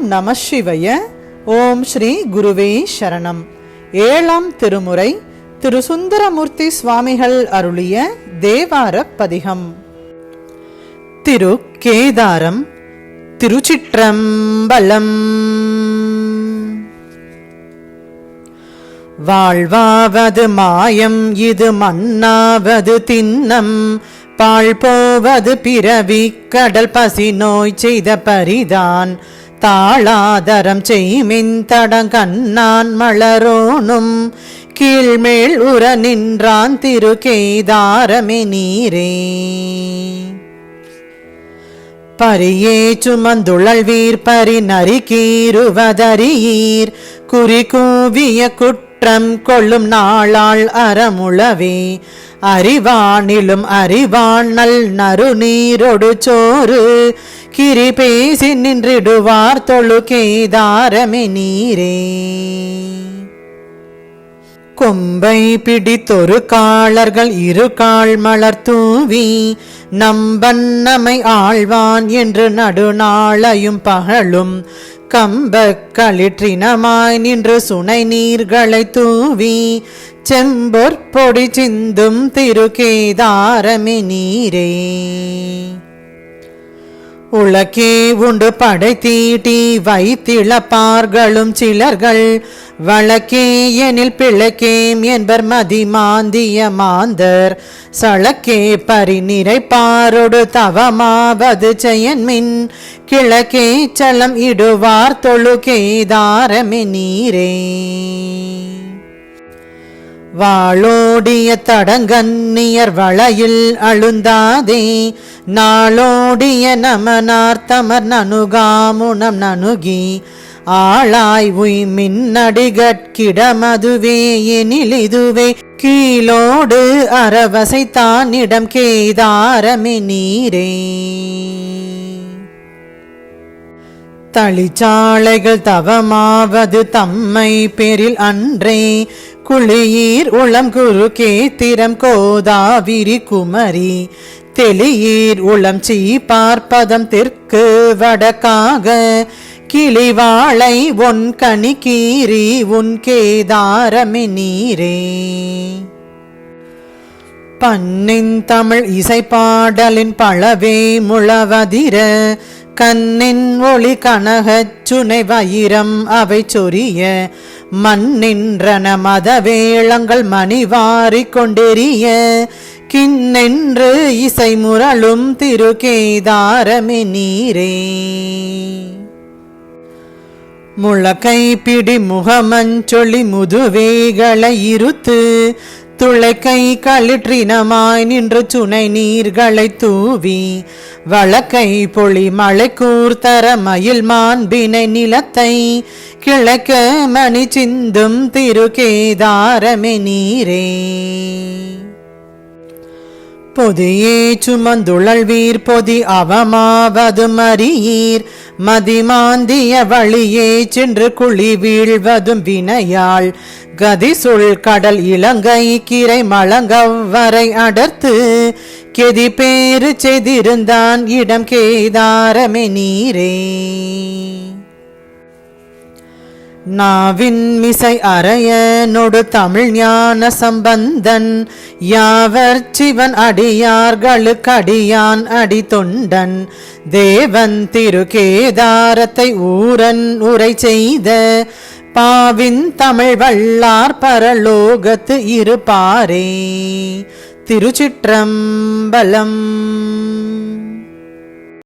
ஓம் நம சிவய. ஓம் ஸ்ரீ குருவே சரணம். ஏழாம் திருமுறை திரு சுந்தரமூர்த்தி சுவாமிகள் அருளிய தேவார பதிகம். திரு கேதாரம் திருச்சிற்றம்பலம். வாழ்வாவது மாயம் இது மண்ணாவது தின்னம் பாழ் போவது பிறவி கடல் பசி நோய் செய்த பரிதான். தாளாதரம் செய்மின்தடங்கண்ணான் மலரோனும் கீழ்மேல் உற நின்றான் திரு கேதாரமே நீரே. பரியே சுமந்துழல் வீர் பரி நரிக்கீருவதறியீர் குறி கூவிய குற்றம் கொள்ளும் நாளாள் அறமுளவே. அறிவானிலும் அறிவான் நல் நறுநீரொடு சோறு. கிரி பேசி நின்றிடுவார் தொழுகேதாரமே நீரே. கொம்பை பிடித்தொரு காளர்கள் இரு கால் மலர் தூவி. நம்பன் நம்மை ஆழ்வான் என்று நடுநாளையும் பகலும் கம்ப களிற்றினமாய் நின்று சுனை நீர்களை தூவி செம்பொற்பொடி சிந்தும் திருக்கேதாரமே நீரே. உலகே உண்டு படை தீட்டி வைத்திழப்பார்களும் சிலர்கள். வழக்கே எனில் பிழைக்கேம் என்பர் மதிமாந்திய மாந்தர். சளக்கே பரிநிறைப்பாரொடு தவமாவது செயன்மின். கிழக்கே சலம் இடுவார் தொழுகேதாரமே நீரே. வாளோடிய தடங்கன்னியர் வளையில் அழுந்தாதே நாளோடிய நமனார்த்தமர் நனுகாமுனம் நனுகி ஆளாய் உய் மின்னடிகட்கிடமதுவே எனில் இதுவே கீழோடு அறவசைத்தானிடம் கேதாரமி நீரே. தளிச்சாலைகள் தவமாவது தம்மை பேரில் அன்றே குளியீர் உளம் குரு கேத்திரம் கோதாவிரி குமரி. தெளியீர் உளம் சீ பார்ப்பதம் தெற்கு வடக்காக. கிளிவாளை உன் கனி கீறி உன் கேதாரமி நீரே. பன்னின் தமிழ் இசைப்பாடலின் பழவே முழவதிர. கண்ணின் ஒளி கனகச் சுனை வயிரம் அவை சொரிய. மண்ணின்றன மதவேளங்கள் மணிவாரி கொண்டெறிய கிண்ணென்று இசை முரளும் திருகேதாரமே நீரே. முழக்கை பிடி முகமஞ்சொளி முதுவேகளை இருத்து துளைக்கை களிற்றினமாய் நின்று சுனை நீர்களை தூவி வழக்கை பொழி மழை கூர்த்தர மயில் மாண்பினை நிலத்தை கிழக்க மணி சிந்தும் திருகேதாரமே நீரே. பொதியே சுமந்துழல் வீர் பொதி அவமாவது மறியீர் மதிமாந்திய வழியே சென்று குழி வீழ்வதும் வினையாள் கதி சொல் கடல் இலங்கை கீரை மலங்கவரை அடர்த்து. கெதி பேரு செய்திருந்தான் இடம் கேதாரமே நீரே. நாவின் மிசை நொடு தமிழ் ஞான சம்பந்தன். யாவர் சிவன் அடியார்களுக்கடியான் அடி தொண்டன் தேவன் திருகேதாரத்தை ஊரன் உரை செய்த. பாவின் தமிழ் வள்ளார் பரலோகத்து இருப்பாரே. திருச்சிற்றம்பலம்.